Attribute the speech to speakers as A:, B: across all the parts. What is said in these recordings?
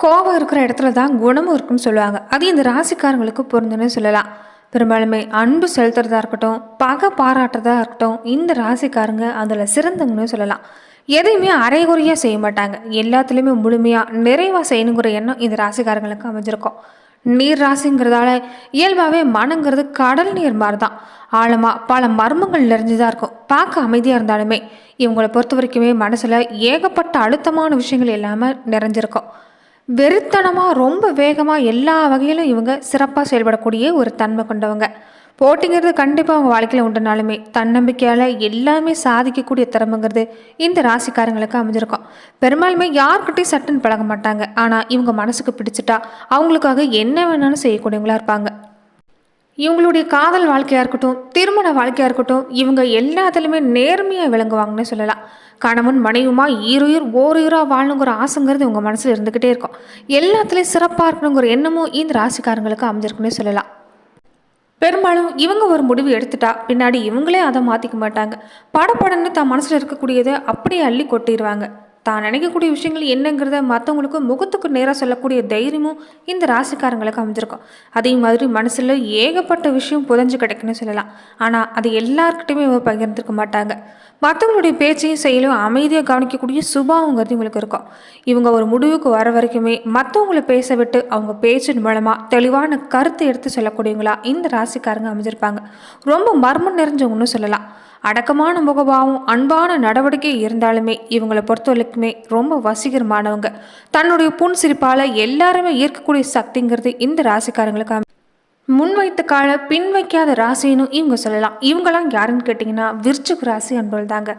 A: கோபம் இருக்கிற இடத்துல தான் குணமும் இருக்குன்னு சொல்லுவாங்க. அது இந்த ராசிக்காரங்களுக்கு பொருந்துன்னு சொல்லலாம். பெரும்பாலுமே அன்பு செலுத்துறதா இருக்கட்டும் பகை பாராட்டுறதா இருக்கட்டும் இந்த ராசிக்காரங்க அதில் சிறந்தவங்கன்னு சொல்லலாம். எதையுமே அரைகுறையாக செய்ய மாட்டாங்க. எல்லாத்துலேயுமே முழுமையாக நிறைவாக செய்யணுங்கிற எண்ணம் இந்த ராசிக்காரங்களுக்கு அமைஞ்சிருக்கும். நீர் ராசிங்கிறதால இயல்பாகவே மனங்கிறது கடல் நீர் மாதிரி தான் ஆழமாக பல மர்மங்கள் நிறைஞ்சுதான் இருக்கும். பார்க்க அமைதியாக இருந்தாலுமே இவங்களை பொறுத்த வரைக்குமே மனசில் ஏகப்பட்ட அழுத்தமான விஷயங்கள் இல்லாமல் நிறைஞ்சிருக்கும். வெறித்தனமாக ரொம்ப வேகமாக எல்லா வகையிலும் இவங்க சிறப்பாக செயல்படக்கூடிய ஒரு தன்மை கொண்டவங்க. போட்டிங்கிறது கண்டிப்பாக அவங்க வாழ்க்கையில் உண்டுனாலுமே தன்னம்பிக்கையால் எல்லாமே சாதிக்கக்கூடிய திறமைங்கிறது இந்த ராசிக்காரங்களுக்கு அமைஞ்சிருக்கும். பெரும்பாலுமே யார்கிட்டையும் சட்டுன்னு பழக மாட்டாங்க. ஆனால் இவங்க மனசுக்கு பிடிச்சிட்டா அவங்களுக்காக என்ன வேணாலும் செய்யக்கூடியவங்களா இருப்பாங்க. இவங்களுடைய காதல் வாழ்க்கையாக இருக்கட்டும் திருமண வாழ்க்கையாக இருக்கட்டும் இவங்க எல்லாத்துலேயுமே நேர்மையாக விளங்குவாங்கன்னு சொல்லலாம். கணவன் மனைவியுமா ஈருயிர் ஓருயிராக வாழணுங்கிற ஆசைங்கிறது உங்கள் மனசில் இருந்துக்கிட்டே இருக்கும். எல்லாத்துலேயும் சிறப்பாக இருக்கணுங்கிற எண்ணமும் இந்த ராசிக்காரங்களுக்கு அமைஞ்சிருக்குன்னே சொல்லலாம். பெரும்பாலும் இவங்க ஒரு முடிவு எடுத்துட்டா பின்னாடி இவங்களே அதை மாற்றிக்க மாட்டாங்க. படப்படன்னு தான் மனசில் இருக்கக்கூடியதை அப்படியே அள்ளி கொட்டிடுவாங்க தான் நினைக்கக்கூடிய விஷயங்கள் என்னங்கிறத மற்றவங்களுக்கு முகத்துக்கு நேராக சொல்லக்கூடிய தைரியமும் இந்த ராசிக்காரங்களுக்கு அமைஞ்சிருக்கும். அதே மாதிரி மனசில் ஏகப்பட்ட விஷயம் புதஞ்சு கிடைக்குன்னு சொல்லலாம். ஆனால் அது எல்லாருக்கிட்டையுமே இவங்க பகிர்ந்துருக்க மாட்டாங்க. மற்றவங்களுடைய பேச்சையும் செயலும் அமைதியாக கவனிக்கக்கூடிய சுபாவங்கிறது இவங்களுக்கு இருக்கும். இவங்க ஒரு முடிவுக்கு வர வரைக்குமே மற்றவங்கள பேச விட்டு அவங்க பேச்சின் மூலமாக தெளிவான கருத்தை எடுத்து சொல்லக்கூடியவங்களா இந்த ராசிக்காரங்க அமைஞ்சிருப்பாங்க. ரொம்ப மர்மம் நிறைஞ்சவங்கன்னு சொல்லலாம். அடக்கமான முகபாவம் அன்பான நடவடிக்கை இருந்தாலுமே இவங்களை பொறுத்த வரைக்குமே ரொம்ப வசீகரமானவங்க. தன்னுடைய புன் சிரிப்பால் எல்லாருமே ஈர்க்கக்கூடிய சக்திங்கிறது இந்த ராசிக்காரங்களுக்கு முன்வைத்த கால பின் வைக்காத ராசின்னு இவங்க சொல்லலாம். இவங்கெல்லாம் யாருன்னு கேட்டிங்கன்னா விருச்சிக ராசி அன்பர்கள் தாங்க.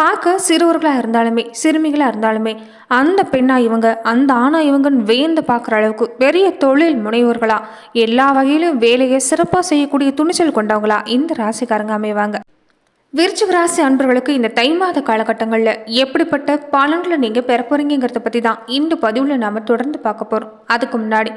A: பார்க்க சிறுவர்களாக இருந்தாலுமே சிறுமிகளாக இருந்தாலுமே அந்த பெண்ணா இவங்க அந்த ஆணா இவங்கன்னு வேந்து பார்க்குற அளவுக்கு பெரிய தொழில் முனைவோர்களாக எல்லா வகையிலும் வேலையை சிறப்பாக செய்யக்கூடிய துணிச்சல் கொண்டவங்களா இந்த ராசிக்காரங்க அமைவாங்க. விருச்சிகராசி அன்பர்களுக்கு இந்த தை மாத காலகட்டங்களில் எப்படிப்பட்ட பலன்களை நீங்கள் பெற போகிறீங்கிறத பற்றி தான் இந்த பதிவில் நாம் தொடர்ந்து பார்க்க போகிறோம் அதுக்கு முன்னாடி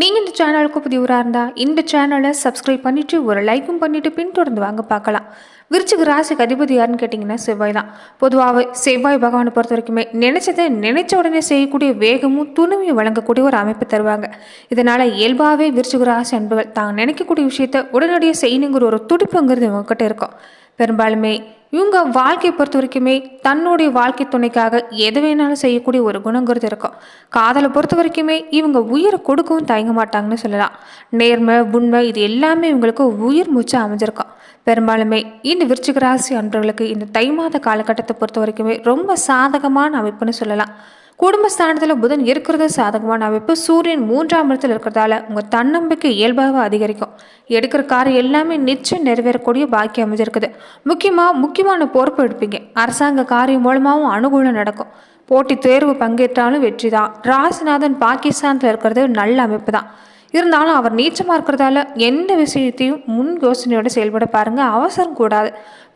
A: நீங்கள் இந்த சேனலுக்கு புதியவராக இருந்தால் இந்த சேனலை சப்ஸ்கிரைப் பண்ணிவிட்டு ஒரு லைக்கும் பண்ணிவிட்டு பின்தொடர்ந்து வாங்க பார்க்கலாம். விருச்சிக ராசிக்கு அதிபதி யாருன்னு கேட்டிங்கன்னா செவ்வாய் தான். பொதுவாகவே செவ்வாய் பகவானை பொறுத்த வரைக்குமே நினைச்சதை நினைச்ச உடனே செய்யக்கூடிய வேகமும் துணிமையும் வழங்கக்கூடிய ஒரு அமைப்பு தருவாங்க. இதனால் இயல்பாகவே விருச்சிக ராசி அன்புகள் தான் நினைக்கக்கூடிய விஷயத்த உடனடியாக செய்யணுங்கிற ஒரு துடிப்புங்கிறது இவங்ககிட்ட இருக்கும். பெரும்பாலுமே இவங்க வாழ்க்கையை பொறுத்த வரைக்குமே தன்னுடைய வாழ்க்கை துணைக்காக எது வேணாலும் செய்யக்கூடிய ஒரு குணங்கிறது இருக்கும். காதலை பொறுத்த வரைக்குமே இவங்க உயிரை கொடுக்கவும் தயங்க மாட்டாங்கன்னு சொல்லலாம். நேர்மை உண்மை இது எல்லாமே இவங்களுக்கு உயிர் மூச்சு அமைஞ்சிருக்கும். பெரும்பாலுமே இந்த விருச்சிக ராசி அன்பர்களுக்கு இந்த தை மாத காலகட்டத்தை பொறுத்த வரைக்குமே ரொம்ப சாதகமான அமைப்புன்னு சொல்லலாம். குடும்பஸ்தானத்தில் புதன் இருக்கிறது சாதகமான அமைப்பு. சூரியன் மூன்றாம் இடத்தில் இருக்கிறதால உங்கள் தன்னம்பிக்கை இயல்பாக அதிகரிக்கும். எடுக்கிற காரியம் எல்லாமே நிச்சயம் நிறைவேறக்கூடிய பாக்கியம் அமைஞ்சிருக்குது. முக்கியமாக முக்கியமான பொறுப்பு எடுப்பீங்க. அரசாங்க காரியம் மூலமாகவும் அனுகூலம் நடக்கும். போட்டி தேர்வு பங்கேற்றாலும் வெற்றி தான் ராசிநாதன் பாகிஸ்தானில் இருக்கிறது நல்ல அமைப்பு தான் இருந்தாலும் அவர் நீச்சமாக இருக்கிறதால எந்த விஷயத்தையும் முன் யோசனையோடு செயல்பட பாருங்கள் அவசரம் கூடாது.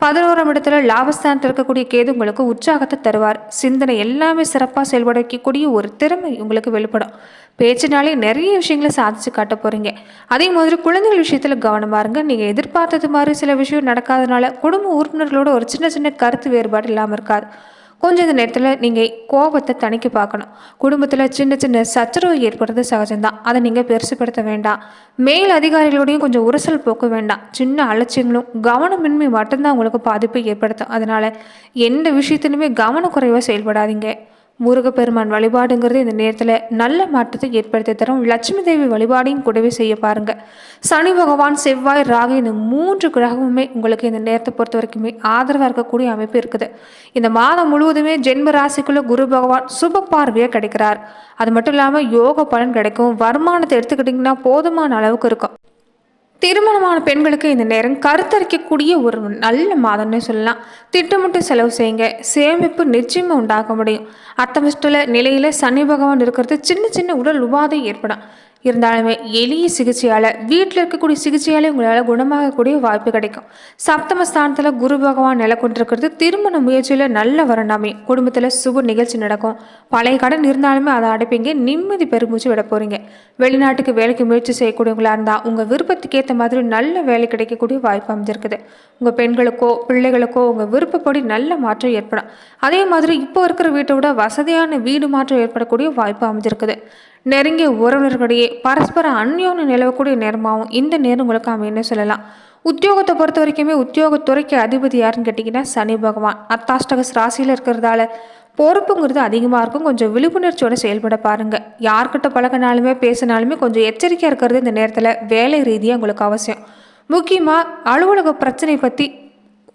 A: பதினோராம் இடத்துல லாபஸ்தானத்தில் இருக்கக்கூடிய கேது உங்களுக்கு உற்சாகத்தை தருவார். சிந்தனை எல்லாமே சிறப்பாக செயல்பட வைக்கக்கூடிய ஒரு திறமை உங்களுக்கு வெளிப்படும். பேச்சினாலே நிறைய விஷயங்களை சாதிச்சு காட்ட போகிறீங்க அதே மாதிரி குழந்தைகள் விஷயத்தில் கவனமாக இருங்க. நீங்கள் எதிர்பார்த்தது மாதிரி சில விஷயம் நடக்காதனால குடும்ப உறுப்பினர்களோட ஒரு சின்ன சின்ன கருத்து வேறுபாடு இல்லாமல் இருக்காது. கொஞ்ச நேரத்தில் நீங்கள் கோபத்தை தணிக்க பார்க்கணும். குடும்பத்தில் சின்ன சின்ன சச்சரவு ஏற்படுறது சகஜம்தான். அதை நீங்கள் பெருசுப்படுத்த வேண்டாம். மேல் அதிகாரிகளோடையும் கொஞ்சம் உரசல் போக்க வேண்டாம். சின்ன அலட்சியங்களும் கவனமின்மை மட்டும்தான் உங்களுக்கு பாதிப்பை ஏற்படுத்தும். அதனால் எந்த விஷயத்திலுமே கவனக்குறைவாக செயல்படாதீங்க. முருகப்பெருமான் வழிபாடுங்கிறது இந்த நேரத்தில் நல்ல மாற்றத்தை ஏற்படுத்தி தரும். லட்சுமி தேவி வழிபாடையும் கூடவே செய்ய பாருங்க. சனி பகவான் செவ்வாய் ராகு இந்த மூன்று கிரகமுமே உங்களுக்கு இந்த நேரத்தை பொறுத்த வரைக்குமே ஆதரவாக இருக்கக்கூடிய அமைப்பு இருக்குது. இந்த மாதம் முழுவதுமே ஜென்ம ராசிக்குள்ள குரு பகவான் சுப பார்வையாக கிடைக்கிறார். அது மட்டும் இல்லாமல் யோக பலன் கிடைக்கும். வருமானத்தை எடுத்துக்கிட்டிங்கன்னா போதுமான அளவுக்கு இருக்கும். திருமணமான பெண்களுக்கு இந்த நேரம் கருத்தரிக்கக்கூடிய ஒரு நல்ல மாதம்னு சொல்லலாம். திட்டமிட்டு செலவு செய்யுங்க. சேமிப்பு நிச்சயமாக உண்டாக்க முடியும். அர்த்தமிஷ்டல நிலையில் சனி பகவான் இருக்கிறது சின்ன சின்ன உடல் உபாதை ஏற்படும். இருந்தாலுமே எளிய சிகிச்சையால் வீட்டில் இருக்கக்கூடிய சிகிச்சையாலே உங்களால் குணமாகக்கூடிய வாய்ப்பு கிடைக்கும். சப்தம ஸ்தானத்தில் குரு பகவான் நிலை கொண்டிருக்கிறது. திருமண முயற்சியில் நல்ல வரண்டாமே குடும்பத்தில் சுப நிகழ்ச்சி நடக்கும். பழைய கடன் இருந்தாலுமே அதை அடைப்பீங்க. நிம்மதி பெருமூச்சு விட போகிறீங்க வெளிநாட்டுக்கு வேலைக்கு முயற்சி செய்யக்கூடியவங்களா இருந்தால் உங்கள் விருப்பத்துக்கு ஏற்ற மாதிரி நல்ல வேலை கிடைக்கக்கூடிய வாய்ப்பு அமைஞ்சிருக்குது. உங்கள் பெண்களுக்கோ பிள்ளைகளுக்கோ உங்கள் விருப்பப்படி நல்ல மாற்றம் ஏற்படும். அதே மாதிரி இப்போ இருக்கிற வீட்டை விட வசதியான வீடு மாற்றம் ஏற்படக்கூடிய வாய்ப்பு அமைஞ்சிருக்குது. நெருங்கிய உறவினர்களிடையே பரஸ்பர அந்யோன்ய நிலவக்கூடிய நேரமாகவும் இந்த நேரம் உங்களுக்கு அமையும்னு சொல்லலாம். உத்தியோகத்தை பொறுத்த வரைக்குமே உத்தியோகத்துறைக்கு அதிபதி யாருன்னு கேட்டிங்கன்னா சனி பகவான். அத்தாஷ்டகஸ் ராசியில் இருக்கிறதால பொறுப்புங்கிறது அதிகமாக இருக்கும். கொஞ்சம் விழிப்புணர்ச்சியோடு செயல்பட பாருங்கள் யார்கிட்ட பழகினாலுமே பேசினாலுமே கொஞ்சம் எச்சரிக்கையாக இருக்கிறது இந்த நேரத்தில் வேலை ரீதியாக உங்களுக்கு அவசியம். முக்கியமாக அலுவலக பிரச்சனை பற்றி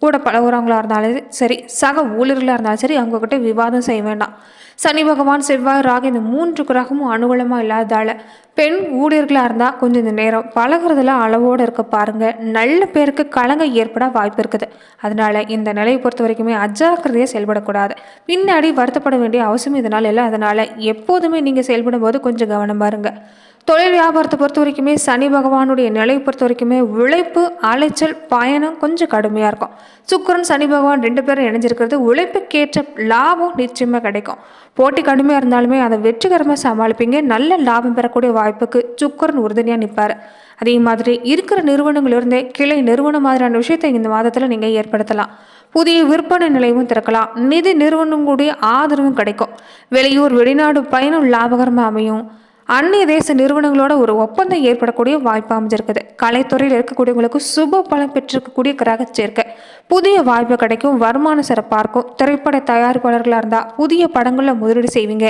A: கூட பழகுறவங்களாக இருந்தாலும் சரி சக ஊழியர்களாக இருந்தாலும் சரி அவங்கக்கிட்ட விவாதம் செய்ய வேண்டாம். சனி பகவான் செவ்வாய் ராகு இந்த மூன்று கிரகமும் அனுகூலமாக இல்லாததால் பெண் ஊழியர்களாக இருந்தால் கொஞ்சம் இந்த நேரம் பழகுறதுல அளவோடு இருக்க பாருங்கள் நல்ல பேருக்கு கலங்க ஏற்பட வாய்ப்பு இருக்குது. அதனால் இந்த நிலையை பொறுத்த வரைக்குமே அஜாக்கிரதையாக செயல்படக்கூடாது. பின்னாடி வருத்தப்பட வேண்டிய அவசியம் இதனால் இல்லை. அதனால் எப்போதுமே நீங்கள் செயல்படும் போது கொஞ்சம் கவனம் இருங்க தொழில் வியாபாரத்தை பொறுத்த வரைக்குமே சனி பகவானுடைய நிலையை பொறுத்த வரைக்குமே உழைப்பு அலைச்சல் பயணம் கொஞ்சம் கடுமையாக இருக்கும். சுக்கரன் சனி பகவான் ரெண்டு பேரும் இணைஞ்சிருக்கிறது. உழைப்புக்கேற்ற லாபம் நிச்சயமாக கிடைக்கும். போட்டி கடுமையாக இருந்தாலுமே அதை வெற்றிகரமாக சமாளிப்பீங்க. நல்ல லாபம் பெறக்கூடிய வாய்ப்புக்கு சுக்கரன் உறுதுணையாக நிற்பார் அதே மாதிரி இருக்கிற நிறுவனங்களிலிருந்தே கிளை நிறுவனம் மாதிரியான விஷயத்தை இந்த மாதத்தில் நீங்கள் ஏற்படுத்தலாம். புதிய விற்பனை நிலையமும் திறக்கலாம். நிதி நிறுவனங்களுடைய ஆதரவும் கிடைக்கும். வெளியூர் வெளிநாடு பயணம் லாபகரமாக அமையும். அந்நிய தேச நிறுவனங்களோட ஒரு ஒப்பந்தம் ஏற்படக்கூடிய வாய்ப்பு அமைஞ்சிருக்குது. கலைத்துறையில் இருக்கக்கூடியவங்களுக்கு சுப பலம் பெற்றிருக்கக்கூடிய கிரக சேர்க்கை. புதிய வாய்ப்பு கிடைக்கும் வருமான சிறப்பாக இருக்கும் திரைப்பட தயாரிப்பாளர்களாக இருந்தால் புதிய படங்களில் முதலீடு செய்வீங்க.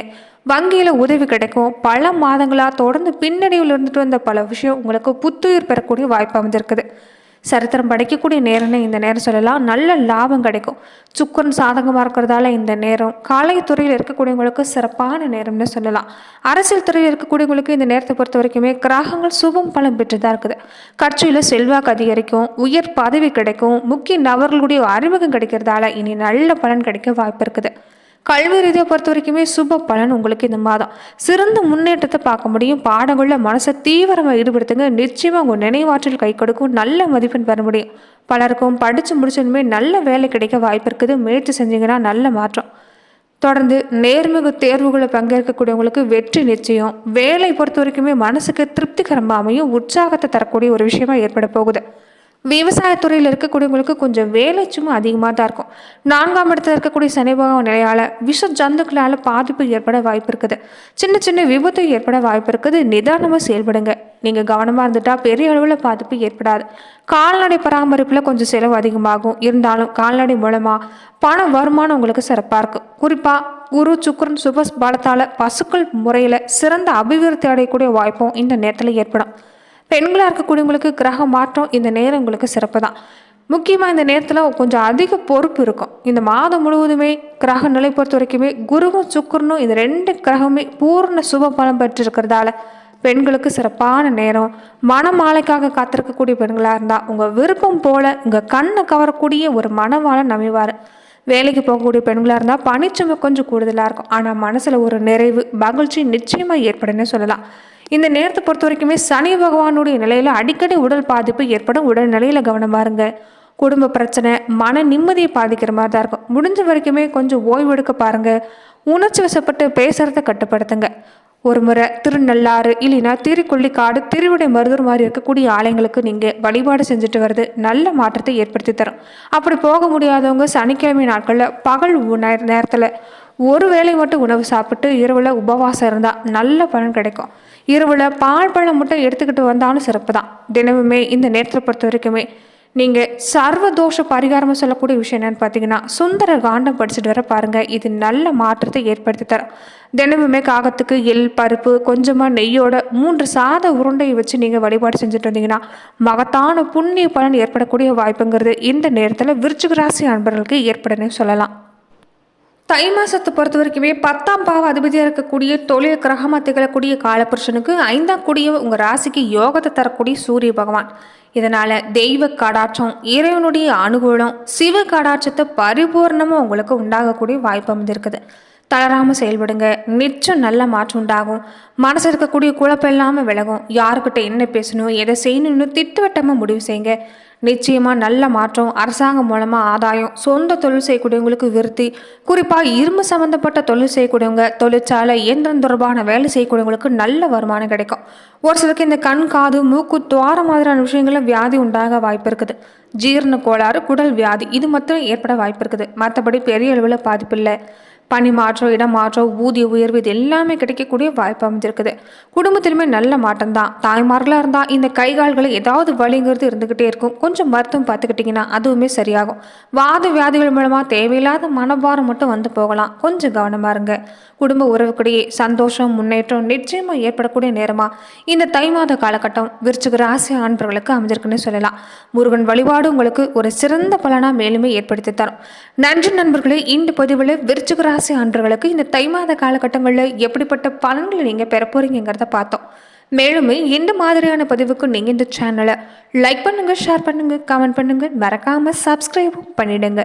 A: வங்கியில் உதவி கிடைக்கும். பல மாதங்களாக தொடர்ந்து பின்னடைவில் இருந்துட்டு வந்த பல விஷயம் உங்களுக்கு புத்துயிர் பெறக்கூடிய வாய்ப்பு அமைஞ்சிருக்குது. சரித்திரம் படைக்கக்கூடிய நேரம்னு இந்த நேரம் சொல்லலாம். நல்ல லாபம் கிடைக்கும். சுக்கரன் சாதகமாக இருக்கிறதால இந்த நேரம். காலைத்துறையில் இருக்கக்கூடியவங்களுக்கு சிறப்பான நேரம்னு சொல்லலாம். அரசியல் துறையில் இருக்கக்கூடியவங்களுக்கு இந்த நேரத்தை பொறுத்த வரைக்குமே கிரகங்கள் சுபம் பலம் பெற்று தான் இருக்குது. கட்சியில் செல்வாக்கு அதிகரிக்கும். உயர் பதவி கிடைக்கும். முக்கிய நபர்களுடைய அறிமுகம் கிடைக்கிறதால இனி நல்ல பலன் கிடைக்க வாய்ப்பு இருக்குது. கல்வி ரீதியை பொறுத்த வரைக்குமே சுப பலன் உங்களுக்கு இந்த மாதம். சிறந்த முன்னேற்றத்தை பார்க்க முடியும். பாடங்களில் மனசை தீவிரமாக ஈடுபடுத்துங்க. நிச்சயமாக உங்கள் நினைவாற்றல் கை கொடுக்கும். நல்ல மதிப்பெண் பெற முடியும். பலருக்கும் படித்து முடிச்சதுமே நல்ல வேலை கிடைக்க வாய்ப்பு இருக்குது. முயற்சி செஞ்சீங்கன்னா நல்ல மாற்றம். தொடர்ந்து நேர்மிகு தேர்வுகளை பங்கேற்கக்கூடியவங்களுக்கு வெற்றி நிச்சயம். வேலை பொறுத்த வரைக்குமே மனசுக்கு திருப்திகரமாக அமையும். உற்சாகத்தை தரக்கூடிய ஒரு விஷயமா ஏற்பட போகுது. விவசாயத்துறையில் இருக்கக்கூடியவங்களுக்கு கொஞ்சம் வேலை சும்மா அதிகமாக தான் இருக்கும். நான்காம் இடத்துல இருக்கக்கூடிய சனி பகவான் நிலையால் விஷ ஜந்துக்களால் பாதிப்பு ஏற்பட வாய்ப்பு இருக்குது. சின்ன சின்ன விபத்து ஏற்பட வாய்ப்பு இருக்குது. நிதானமாக செயல்படுங்க. நீங்கள் கவனமாக இருந்துட்டால் பெரிய அளவில் பாதிப்பு ஏற்படாது. கால்நடை பராமரிப்பில் கொஞ்சம் செலவு அதிகமாகும். இருந்தாலும் கால்நடை மூலமாக பண வருமானம் உங்களுக்கு சிறப்பாக இருக்கும். குறிப்பாக குரு சுக்கரன் சுபஸ் பலத்தால் பசுக்கள் முறையில் சிறந்த அபிவிருத்தி அடையக்கூடிய வாய்ப்பும் இந்த நேரத்தில் ஏற்படும். பெண்களாக இருக்கக்கூடியவங்களுக்கு கிரக மாற்றம் இந்த நேரம் உங்களுக்கு சிறப்பு தான் முக்கியமாக இந்த நேரத்தில் கொஞ்சம் அதிக பொறுப்பு இருக்கும். இந்த மாதம் முழுவதுமே கிரக நிலை பொறுத்த வரைக்குமே குருவும் சுக்கரனும் இந்த ரெண்டு கிரகமே பூர்ண சுப பலம் பெற்றிருக்கிறதால பெண்களுக்கு சிறப்பான நேரம். மனமாலைக்காக காத்திருக்கக்கூடிய பெண்களாக இருந்தால் உங்கள் விருப்பம் போல உங்கள் கண்ணை கவரக்கூடிய ஒரு மனவாளன் நம்பிவார் வேலைக்கு போகக்கூடிய பெண்களாக இருந்தால் பனிச்சுமை கொஞ்சம் கூடுதலாக இருக்கும். ஆனால் மனசில் ஒரு நிறைவு மகிழ்ச்சி நிச்சயமாக ஏற்படுன்னு சொல்லலாம். இந்த நேரத்தை பொறுத்த வரைக்குமே சனி பகவானுடைய நிலையில் அடிக்கடி உடல் பாதிப்பு ஏற்படும். உடல் நிலையில் கவனமாக இருங்க குடும்ப பிரச்சனை மன நிம்மதியை பாதிக்கிற மாதிரி தான் இருக்கும். முடிஞ்ச வரைக்குமே கொஞ்சம் ஓய்வு எடுக்க பாருங்கள் உணர்ச்சி வசப்பட்டு பேசுகிறத கட்டுப்படுத்துங்க. ஒரு முறை திருநள்ளாறு இல்லைன்னா திருக்கொள்ளிக்காடு திருவிடை மருதூர் மாதிரி இருக்கக்கூடிய ஆலயங்களுக்கு நீங்கள் வழிபாடு செஞ்சுட்டு வருது நல்ல மாற்றத்தை ஏற்படுத்தி தரும். அப்படி போக முடியாதவங்க சனிக்கிழமை நாட்களில் பகல் நேரத்தில் ஒரு வேளை மட்டும் உணவு சாப்பிட்டு இரவில் உபவாசம் இருந்தால் நல்ல பலன் கிடைக்கும். இரவில் பால் பழம் மட்டும் எடுத்துக்கிட்டு வந்தாலும் சிறப்பு தான் தினமுமே இந்த நேரத்தை பொறுத்த வரைக்குமே நீங்கள் சர்வதோஷ பரிகாரமாக சொல்லக்கூடிய விஷயம் என்னென்னு பார்த்தீங்கன்னா சுந்தர காண்டம் படிச்சுட்டு வர பாருங்கள் இது நல்ல மாற்றத்தை ஏற்படுத்தி தரும். தினமுமே காகத்துக்கு எள் பருப்பு கொஞ்சமாக நெய்யோட மூன்று சாத உருண்டையை வச்சு நீங்கள் வழிபாடு செஞ்சுட்டு வந்தீங்கன்னா மகத்தான புண்ணிய பலன் ஏற்படக்கூடிய வாய்ப்புங்கிறது இந்த நேரத்தில் விருச்சிக ராசி அன்பர்களுக்கு ஏற்படனே சொல்லலாம். தை மாசத்தை பொறுத்த வரைக்குமே பத்தாம் பாவ அதிபதியாக இருக்கக்கூடிய தொழில் கிரகமாக திகழக்கூடிய காலபுருஷனுக்கு ஐந்தாம் கூடிய உங்கள் ராசிக்கு யோகத்தை தரக்கூடிய சூரிய பகவான். இதனால் தெய்வ கடாட்சம் இறைவனுடைய அனுகூலம் சிவ கடாட்சத்தை பரிபூர்ணமாக உங்களுக்கு உண்டாகக்கூடிய வாய்ப்பு அமைந்திருக்குது. தளராமல் செயல்படுங்க. நிச்சயம் நல்ல மாற்றம் உண்டாகும். மனசு இருக்கக்கூடிய குழப்பம் இல்லாமல் விலகும். யாருக்கிட்ட என்ன பேசணும் எதை செய்யணும்னு திட்டவட்டமாக முடிவு செய்யுங்க. நிச்சயமாக நல்ல மாற்றம் அரசாங்கம் மூலமாக ஆதாயம். சொந்த தொழில் செய்யக்கூடியவங்களுக்கு விருத்தி. குறிப்பாக இரும்பு சம்மந்தப்பட்ட தொழில் செய்யக்கூடியவங்க தொழிற்சாலை இயந்திரம் தொடர்பான வேலை செய்யக்கூடியவங்களுக்கு நல்ல வருமானம் கிடைக்கும். ஒரு சிலருக்கு இந்த கண் காது மூக்கு துவாரம் மாதிரியான விஷயங்களில் வியாதி உண்டாக வாய்ப்பு இருக்குது. ஜீரண கோளாறு குடல் வியாதி இது மட்டும் ஏற்பட வாய்ப்பு இருக்குது. மற்றபடி பெரிய அளவில் பாதிப்பு இல்லை. பணி மாற்றம் இடம் மாற்றம் ஊதிய உயர்வு இது எல்லாமே கிடைக்கக்கூடிய வாய்ப்பு அமைஞ்சிருக்குது. குடும்பத்திலுமே நல்ல மாற்றம் தான் தாய்மார்களாக இருந்தால் இந்த கை கால்களை ஏதாவது வலிங்கிறது இருந்துக்கிட்டே இருக்கும். கொஞ்சம் மருத்துவம் பார்த்துக்கிட்டிங்கன்னா அதுவுமே சரியாகும். வாத வியாதிகள் மூலமாக தேவையில்லாத மனபாரம் மட்டும் வந்து போகலாம். கொஞ்சம் கவனமாக இருங்க. குடும்ப உறவுக்கிடையே சந்தோஷம் முன்னேற்றம் நிச்சயமாக ஏற்படக்கூடிய நேரமாக இந்த தை மாத காலகட்டம் விருச்சிக ராசி ஆண்பர்களுக்கு அமைஞ்சிருக்குன்னு சொல்லலாம். முருகன் வழிபாடு உங்களுக்கு ஒரு சிறந்த பலனாக மேலுமே ஏற்படுத்தி தரும். நன்றி நண்பர்களே இந்த பதிவில் விருச்சிக ராசி ஆண்பர்களுக்கு இந்த தை மாத காலகட்டங்களில் எப்படிப்பட்ட பலன்களை நீங்கள் பெற பார்த்தோம். மேலுமே இந்த மாதிரியான பதிவுக்கு நீங்கள் இந்த சேனலை லைக் பண்ணுங்கள் ஷேர் பண்ணுங்கள் கமெண்ட் பண்ணுங்கள் மறக்காமல் சப்ஸ்கிரைபும் பண்ணிவிடுங்க